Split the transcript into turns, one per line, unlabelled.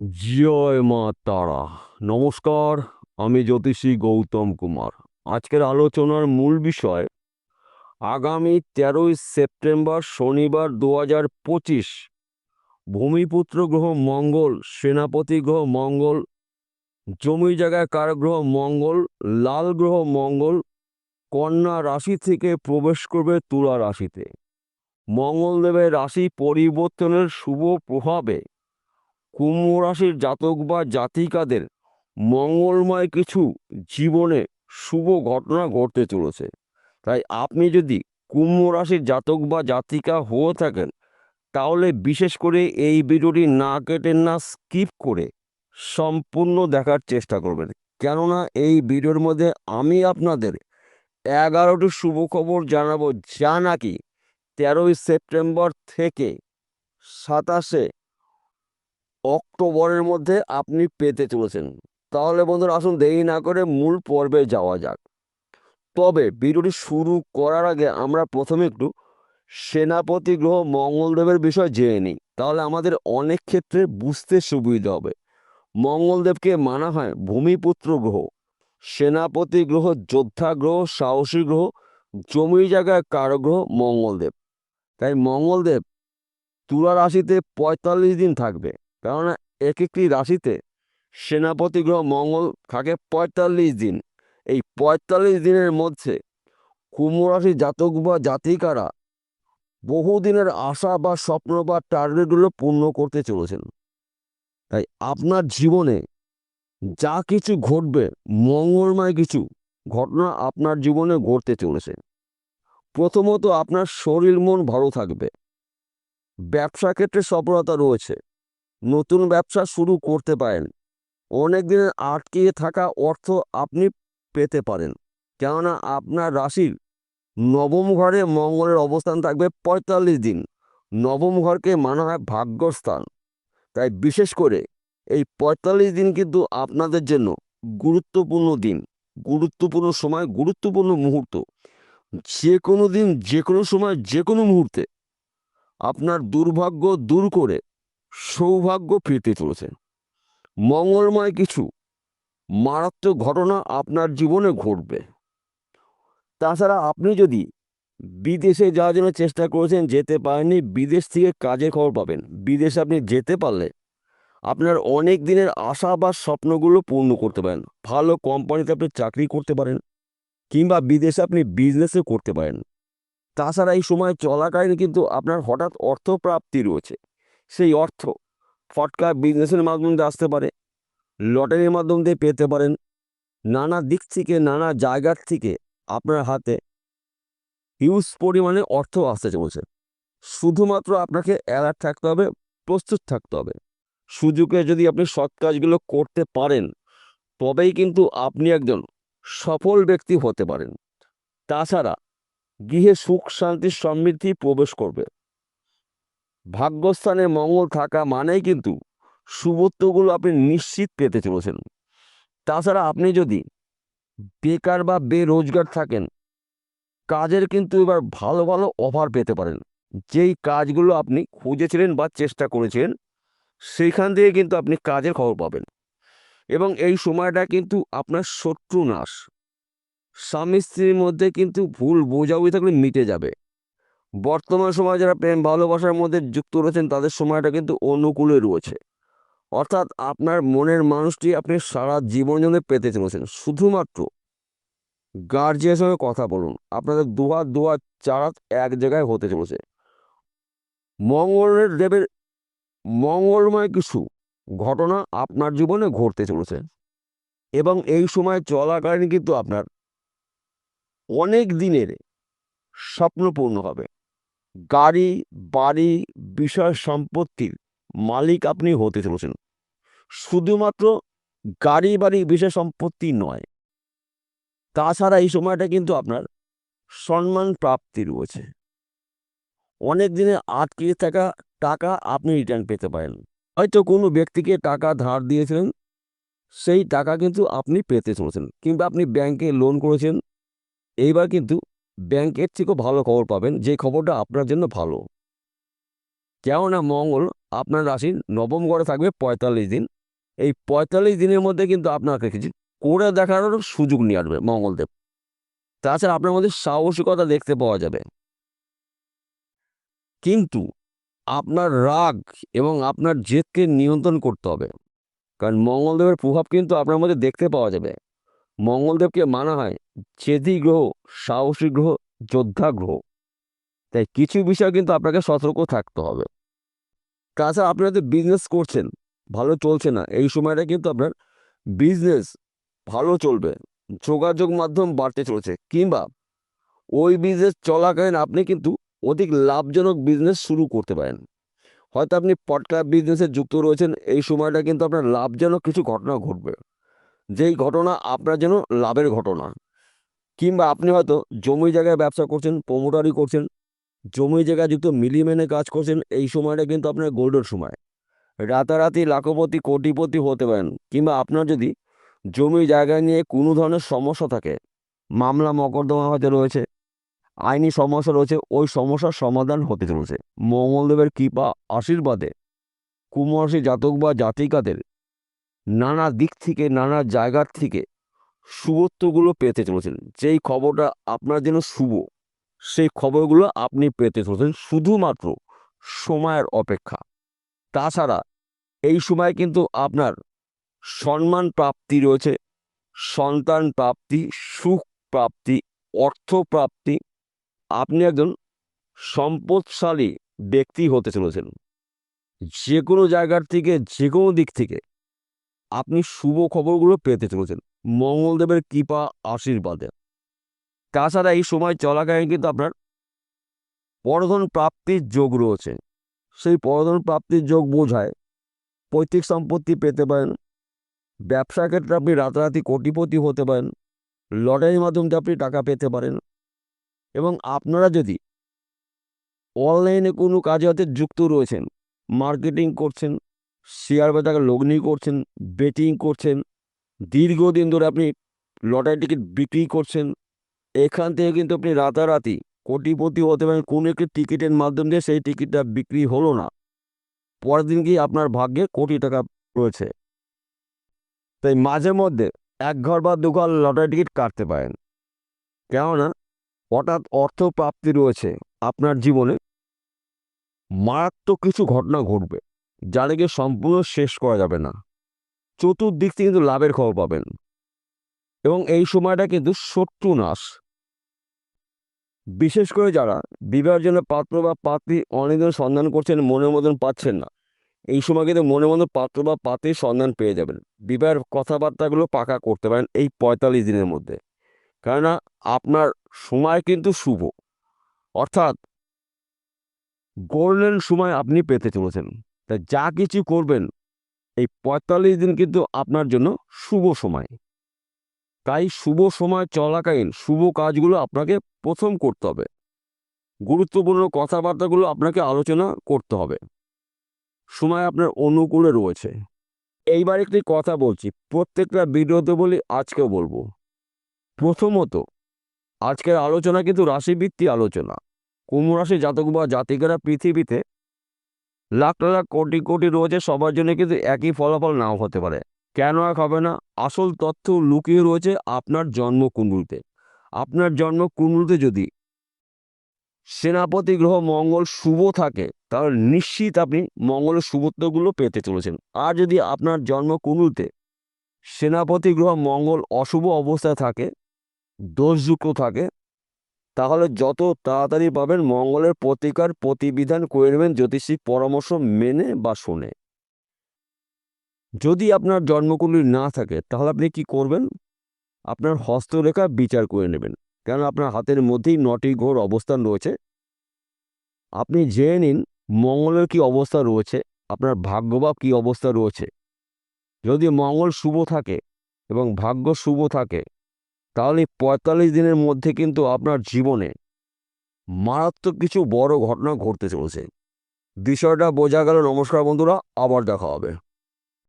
জয় মা তারা নমস্কার, আমি জ্যোতিষী গৌতম কুমার। আজকের আলোচনার মূল বিষয়, আগামী তেরোই সেপ্টেম্বর শনিবার দু হাজার পঁচিশ, ভূমিপুত্র গ্রহ মঙ্গল, সেনাপতি গ্রহ মঙ্গল, জমি জায়গায় কার গ্রহ মঙ্গল, লাল গ্রহ মঙ্গল, কন্যা রাশি থেকে প্রবেশ করবে তুলা রাশিতে। মঙ্গলদেবের রাশি পরিবর্তনের শুভ প্রভাবে কুম্ভ রাশির জাতক বা জাতিকাদের মঙ্গলময় কিছু জীবনে শুভ ঘটনা ঘটতে চলেছে। তাই আপনি যদি কুম্ভ রাশির জাতক বা জাতিকা হয়ে থাকেন, তাহলে বিশেষ করে এই ভিডিওটি না কেটে না স্কিপ করে সম্পূর্ণ দেখার চেষ্টা করবেন। কেননা এই ভিডিওর মধ্যে আমি আপনাদের এগারোটি শুভ খবর জানাব যা নাকি তেরোই সেপ্টেম্বর থেকে সাতাশে অক্টোবরের মধ্যে আপনি পেতে চলেছেন। তাহলে বন্ধুরা আসুন দেরি না করে মূল পর্বে যাওয়া যাক। তবে ভিডিওটি শুরু করার আগে আমরা প্রথমে একটু সেনাপতি গ্রহ মঙ্গলদেবের বিষয় জেনে নিই। তাহলে আমাদের অনেক ক্ষেত্রে বুঝতে সুবিধা হবে। মঙ্গলদেবকে মানা হয় ভূমিপুত্র গ্রহ। সেনাপতি গ্রহ, যোদ্ধা গ্রহ, সাহসী গ্রহ জমি জায়গায় কারগ্রহ মঙ্গলদেব। তাই মঙ্গলদেব তুলা রাশিতে পঁয়তাল্লিশ দিন থাকবে। কেননা এক একটি রাশিতে সেনাপতি গ্রহ মঙ্গল থাকে পঁয়তাল্লিশ দিন। এই পঁয়তাল্লিশ দিনের মধ্যে কুম্ভ রাশির জাতক বা জাতিকারা বহুদিনের আশা বা স্বপ্ন বা টার্গেটগুলো পূর্ণ করতে চলেছেন। তাই আপনার জীবনে যা কিছু ঘটবে, মঙ্গলময় কিছু ঘটনা আপনার জীবনে ঘটতে চলেছে। প্রথমত আপনার শরীর মন ভালো থাকবে। ব্যবসা ক্ষেত্রে সফলতা রয়েছে। নতুন ব্যবসা শুরু করতে পারেন। অনেক দিনের আটকে থাকা অর্থ আপনি পেতে পারেন। কেননা আপনার রাশির নবম ঘরে মঙ্গলের অবস্থান থাকবে পঁয়তাল্লিশ দিন। নবম ঘরকে মানা হয় ভাগ্যস্থান। তাই বিশেষ করে এই পঁয়তাল্লিশ দিন কিন্তু আপনাদের জন্য গুরুত্বপূর্ণ দিন। গুরুত্বপূর্ণ সময়, গুরুত্বপূর্ণ মুহূর্ত। যে কোনো দিন যে কোনো সময় যে কোনো মুহূর্তে আপনার দুর্ভাগ্য দূর করে সৌভাগ্য ফিরতে চলেছে মঙ্গলময় কিছু মারাত্মক ঘটনা আপনার জীবনে ঘটবে। তাছাড়া আপনি যদি বিদেশে যাওয়ার জন্য চেষ্টা করেছেন, যেতে পারেননি, বিদেশ থেকে কাজের খবর পাবেন। বিদেশে আপনি যেতে পারলে আপনার অনেক দিনের আশা বা স্বপ্নগুলো পূর্ণ করতে পারেন। ভালো কোম্পানিতে আপনি চাকরি করতে পারেন কিংবা বিদেশে আপনি বিজনেসও করতে পারেন। তাছাড়া এই সময় চলাকালীন কিন্তু আপনার হঠাৎ অর্থ প্রাপ্তি রয়েছে। সেই অর্থ ফটকা বিজনেসের মাধ্যম দিয়ে আসতে পারে লটারির মাধ্যম দিয়ে পেতে পারেন, নানা দিক থেকে, নানা জায়গার থেকে আপনার হাতে হিউজ পরিমাণে অর্থ আসতে চলেছে। শুধুমাত্র আপনাকে অ্যালার্ট থাকতে হবে, প্রস্তুত থাকতে হবে। সুযোগে যদি আপনি সৎ কাজগুলো করতে পারেন, তবেই কিন্তু আপনি একজন সফল ব্যক্তি হতে পারেন। তাছাড়া গৃহে সুখ, শান্তি, সমৃদ্ধি প্রবেশ করবে। ভাগ্যস্থানে মঙ্গল থাকা মানেই কিন্তু শুভত্বগুলো আপনি নিশ্চিত পেতে চলেছেন। তাছাড়া আপনি যদি বেকার বা বেরোজগার থাকেন, কাজের কিন্তু এবার ভালো ভালো অফার পেতে পারেন। যেই কাজগুলো আপনি খুঁজেছিলেন বা চেষ্টা করেছিলেন সেইখান থেকে কিন্তু আপনি কাজের খবর পাবেন। এবং এই সময়টা কিন্তু আপনার শত্রু নাশ স্বামী স্ত্রীর মধ্যে কিন্তু ভুল বোঝাবুঝি থাকলে মিটে যাবে। বর্তমান সময় যারা প্রেম ভালোবাসার মধ্যে যুক্ত রয়েছেন, তাদের সময়টা কিন্তু অনুকূলে রয়েছে। অর্থাৎ আপনার মনের মানুষটি আপনি সারা জীবন জন্য পেতে চলেছেন। শুধুমাত্র গার্জিয়ানের সঙ্গে কথা বলুন। আপনাদের দুহাত দুহাত চারাত এক জায়গায় হতে চলেছে। মঙ্গলের দেবের মঙ্গলময় কিছু ঘটনা আপনার জীবনে ঘটতে চলেছে। এবং এই সময় চলাকালীন কিন্তু আপনার অনেক দিনের স্বপ্ন পূর্ণ হবে। গাড়ি, বাড়ি, বিষয় সম্পত্তির মালিক আপনি হতে চলেছেন। শুধুমাত্র গাড়ি, বাড়ি, বিষয় সম্পত্তি নয়, তাছাড়া এই সময়টা কিন্তু আপনার সম্মান প্রাপ্তি রয়েছে। অনেক দিনে আটকে থাকা টাকা আপনি রিটার্ন পেতে পারেন। হয়তো কোনো ব্যক্তিকে টাকা ধার দিয়েছিলেন, সেই টাকা কিন্তু আপনি পেতে চলেছেন, কিংবা আপনি ব্যাংকে লোন করেছেন, এইবার কিন্তু ব্যাংকের থেকেও ভালো খবর পাবেন, যে খবরটা আপনার জন্য ভালো। কেননা মঙ্গল আপনার রাশির নবম ঘরে থাকবে পঁয়তাল্লিশ দিন। এই পঁয়তাল্লিশ দিনের মধ্যে কিন্তু আপনাকে কিছু করে দেখানোর সুযোগ নিয়ে আসবে মঙ্গলদেব। তাছাড়া আপনার মধ্যে সাহসিকতা দেখতে পাওয়া যাবে। কিন্তু আপনার রাগ এবং আপনার জেদকে নিয়ন্ত্রণ করতে হবে। কারণ মঙ্গলদেবের প্রভাব কিন্তু আপনার মধ্যে দেখতে পাওয়া যাবে। মঙ্গলদেবকে মানা হয় জেদি গ্রহ, সাহসী গ্রহ, যোদ্ধা গ্রহ। তাই কিছু বিষয় কিন্তু আপনাকে সতর্ক থাকতে হবে। তাছাড়া আপনি হয়তো বিজনেস করছেন, ভালো চলছে না, এই সময়টা কিন্তু আপনার বিজনেস ভালো চলবে, যোগাযোগ মাধ্যম বাড়তে চলেছে, কিংবা ওই বিজনেস চলাকালীন আপনি কিন্তু অধিক লাভজনক বিজনেস শুরু করতে পারেন। হয়তো আপনি পটকা বিজনেসে যুক্ত রয়েছেন, এই সময়টা কিন্তু আপনার লাভজনক কিছু ঘটনা ঘটবে। যেই ঘটনা আপনার যেন লাভের ঘটনা। কিংবা আপনি হয়তো জমি জায়গায় ব্যবসা করছেন প্রমোটারি করছেন, জমি জায়গায় যুক্ত মিলিমেনে কাজ করছেন, এই সময়টা কিন্তু আপনার গোল্ডের সময়। রাতারাতি লাখপতি, কোটিপতি হতে পারেন, কিংবা আপনার যদি জমি জায়গা নিয়ে কোনো ধরনের সমস্যা থাকে, মামলা, মকদ্দমা হয়তো রয়েছে, আইনি সমস্যা রয়েছে, ওই সমস্যার সমাধান হতে চলেছে। মঙ্গলদেবের কৃপা, আশীর্বাদে কুমরাশি জাতক বা জাতিকাদের নানা দিক থেকে, নানা জায়গার থেকে শুভত্বগুলো পেতে চলেছেন। যেই খবরটা আপনার জন্য শুভ, সেই খবরগুলো আপনি পেতে চলেছেন শুধুমাত্র সময়ের অপেক্ষা। তাছাড়া এই সময় কিন্তু আপনার সম্মান প্রাপ্তি রয়েছে, সন্তান প্রাপ্তি, সুখ প্রাপ্তি, অর্থ প্রাপ্তি। আপনি একজন সম্পদশালী ব্যক্তি হতে চলেছেন। যে কোনো জায়গার থেকে যে কোনো দিক থেকে আপনি শুভ খবরগুলো পেতে চলেছেন। মঙ্গলদেবের কৃপা আশীর্বাদে। তাছাড়া এই সময় চলাকালীন কিন্তু আপনার পরধন প্রাপ্তির যোগ রয়েছে। সেই পরধন প্রাপ্তির যোগ বোঝায় পৈতৃক সম্পত্তি পেতে পারেন, ব্যবসা ক্ষেত্রে আপনি রাতারাতি কোটিপতি হতে পারেন, লটারির মাধ্যমে আপনি টাকা পেতে পারেন এবং আপনারা যদি অনলাইনে কোনো কাজে হতে যুক্ত রয়েছেন, মার্কেটিং করছেন শেয়ার বাজারে লগ্নি করছেন, বেটিং করছেন, দীর্ঘদিন ধরে আপনি লটারি টিকিট বিক্রি করছেন, এখান থেকে কিন্তু আপনি রাতারাতি কোটিপতি হতে পারেন, কোনো একটি টিকিটের মাধ্যম দিয়ে সেই টিকিটটা বিক্রি হলো না। পরের দিন গিয়ে আপনার ভাগ্যে কোটি টাকা রয়েছে। তাই মাঝে মধ্যে এক ঘর বা দু ঘর লটারি টিকিট কাটতে পারেন। কেননা হঠাৎ অর্থ প্রাপ্তি রয়েছে আপনার জীবনে। মারাত্মক কিছু ঘটনা ঘটবে। যাদেরকে সম্পূর্ণ শেষ করা যাবে না। চতুর্দিক থেকে কিন্তু লাভের খবর পাবেন। এবং এই সময়টা কিন্তু শত্রু নাশ। বিশেষ করে যারা বিবাহের জন্য পাত্র বা পাত্রী অনেকদিন সন্ধান করছেন, মনের মতন পাচ্ছেন না। এই সময় কিন্তু মনের মতন পাত্র বা পাত্রীর সন্ধান পেয়ে যাবেন। বিবাহের কথাবার্তাগুলো পাকা করতে পারেন এই পঁয়তাল্লিশ দিনের মধ্যে। কেননা আপনার সময় কিন্তু শুভ। অর্থাৎ গোল্ডেন সময় আপনি পেতে চলেছেন। তা যা কিছু করবেন, এই পঁয়তাল্লিশ দিন কিন্তু আপনার জন্য শুভ সময়। তাই শুভ সময় চলাকালীন শুভ কাজগুলো আপনাকে প্রথম করতে হবে। গুরুত্বপূর্ণ কথাবার্তাগুলো আপনাকে আলোচনা করতে হবে। সময় আপনার অনুকূলে রয়েছে। এইবার একটি কথা বলছি, প্রত্যেকটা ভিডিওতে বলি আজকেও বলব। প্রথমত, আজকের আলোচনা কিন্তু রাশিভিত্তিক আলোচনা। কুম্ভ রাশি জাতক বা জাতিকেরা পৃথিবীতে লাখ লাখ কোটি কোটি রয়েছে, সবার জন্য কিন্তু একই ফলাফল নাও হতে পারে। কেন এক হবে না? আসল তথ্য লুকিয়ে রয়েছে আপনার জন্মকুণ্ডুলিতে। আপনার জন্মকুণ্ডুলিতে যদি সেনাপতি গ্রহ মঙ্গল শুভ থাকে, তাহলে নিশ্চিত আপনি মঙ্গলের শুভত্বগুলো পেতে চলেছেন। আর যদি আপনার জন্মকুণ্ডুলিতে সেনাপতি গ্রহ মঙ্গল অশুভ অবস্থায় থাকে, দোষযুক্ত থাকে তাহলে যত তাড়াতাড়ি পাবেন মঙ্গলের প্রতিকার প্রতিবিধান করে নেবেন জ্যোতিষী পরামর্শ মেনে বা শুনে। যদি আপনার জন্মকুণ্ডলী না থাকে, তাহলে আপনি কি করবেন? আপনার হস্তরেখা বিচার করে নেবেন কেন আপনার হাতের মধ্যেই নটি ঘোর অবস্থান রয়েছে। আপনি জেনে নিন মঙ্গলের কি অবস্থা রয়েছে, আপনার ভাগ্য বা কী অবস্থা রয়েছে। যদি মঙ্গল শুভ থাকে এবং ভাগ্য শুভ থাকে তাহলে পঁয়তাল্লিশ দিনের মধ্যে কিন্তু আপনার জীবনে মারাত্মক কিছু বড় ঘটনা ঘটতে চলেছে। বিষয়টা বোঝা গেল, নমস্কার বন্ধুরা, আবার দেখা হবে।